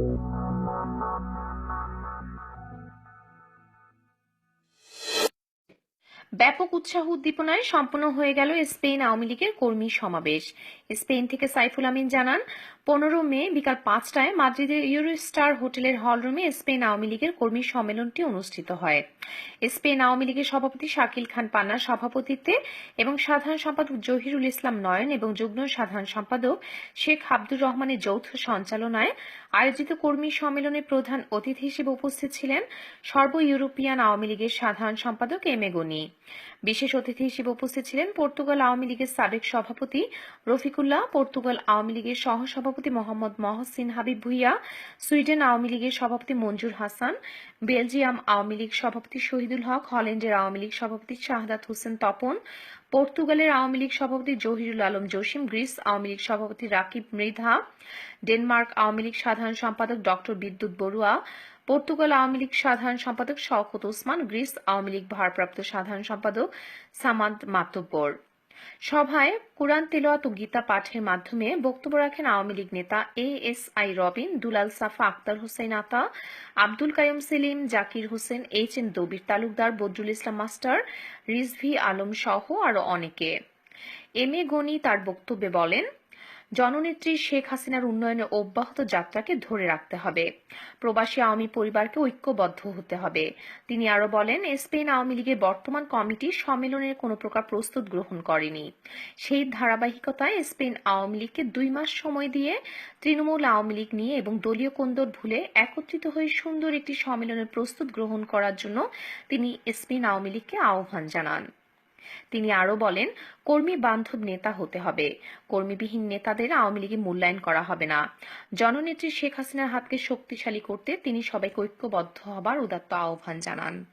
Thank you. ব্যাপক উৎসাহ উদ্দীপনায় সম্পন্ন হয়ে গেল স্পেন আওয়ামী লীগের কর্মী সমাবেশ। স্পেন থেকে সাইফুল আমিন জানান, পনেরো মে বিকাল পাঁচটায় মাদ্রিদের ইউরোস্টার হোটেলের হলরুমে স্পেন আওয়ামী লীগের কর্মী সম্মেলনটি অনুষ্ঠিত হয়। স্পেন আওয়ামী লীগের সভাপতি শাকিল খান পান্নার সভাপতিত্বে এবং সাধারণ সম্পাদক জহিরুল ইসলাম নয়ন এবং যুগ্ম সাধারণ সম্পাদক শেখ আব্দুর রহমানের যৌথ সঞ্চালনায় আয়োজিত কর্মী সম্মেলনে প্রধান অতিথি হিসেবে উপস্থিত ছিলেন সর্ব ইউরোপিয়ান আওয়ামী লীগের সাধারণ সম্পাদক এম এ গনি। বিশেষ অতিথি হিসেবে উপস্থিত ছিলেন পর্তুগাল আওয়ামী লীগের সাবেক সভাপতি রফিকুল্লাহ, পর্তুগাল আওয়ামী লীগের সহসভাপতি মোহাম্মদ মহসিন হাবিব ভুইয়া, সুইডেন আওয়ামী লীগের সভাপতি মঞ্জুর হাসান, বেলজিয়াম আওয়ামী লীগ সভাপতি শহীদুল হক, হল্যান্ডের আওয়ামী লীগ সভাপতি শাহাদাত হোসেন তপন, পর্তুগালের আওয়ামী লীগ সভাপতি জহিরুল আলম জসিম, গ্রিস আওয়ামী লীগ সভাপতি রাকিব মৃধা, ডেনমার্ক আওয়ামী লীগ সাধারণ সম্পাদক ডক্টর বিদ্যুৎ বড়ুয়া পর্তুগাল আওয়ামী লীগ সাধারণ সম্পাদক শওকত ওসমান, গ্রিস আওয়ামী লীগ ভারপ্রাপ্ত সাধারণ সম্পাদক সামাদ মাতব্বর। সভায় কোরআন তেলাওয়াত ও গীতা পাঠের মাধ্যমে বক্তব্য রাখেন আওয়ামী লীগ নেতা A S I Robin, Dulal Safa, Akhtar Hossain Ata, Abdul Kayum Selim, Zakir Hossain, H M Dabir Talukdar, Badrul Islam master, Rizvi Alam সহ আরও অনেকে। এম এ গনি তার বক্তব্যে বলেন জননেত্রী শেখ হাসিনার উন্নয়নের অব্যাহত যাত্রাকে ধরে রাখতে হবে। প্রবাসী আওয়ামী পরিবারকে ঐক্যবদ্ধ হতে হবে। তিনি আরও বলেন, স্পেন আওয়ামী লীগের বর্তমান কমিটি সম্মেলনের কোনো প্রকার প্রস্তুত গ্রহণ করেনি। সেই ধারাবাহিকতায় স্পেন আওয়ামী লীগকে দুই মাস সময় দিয়ে তৃণমূল আওয়ামী লীগ নিয়ে এবং দলীয় কোন্দর ভুলে একত্রিত হয়ে সুন্দর একটি সম্মেলনের প্রস্তুত গ্রহণ করার জন্য তিনি স্পেন আওয়ামী লীগকে আহ্বান জানান। তিনি আরও বলেন, কর্মী বান্ধব নেতা হতে হবে। কর্মীবিহীন নেতাদের আওয়ামী লীগে মূল্যায়ন করা হবে না। জননেত্রী শেখ হাসিনার হাতকে শক্তিশালী করতে তিনি সবাইকে ঐক্যবদ্ধ হবার উদাত্ত আহ্বান জানান।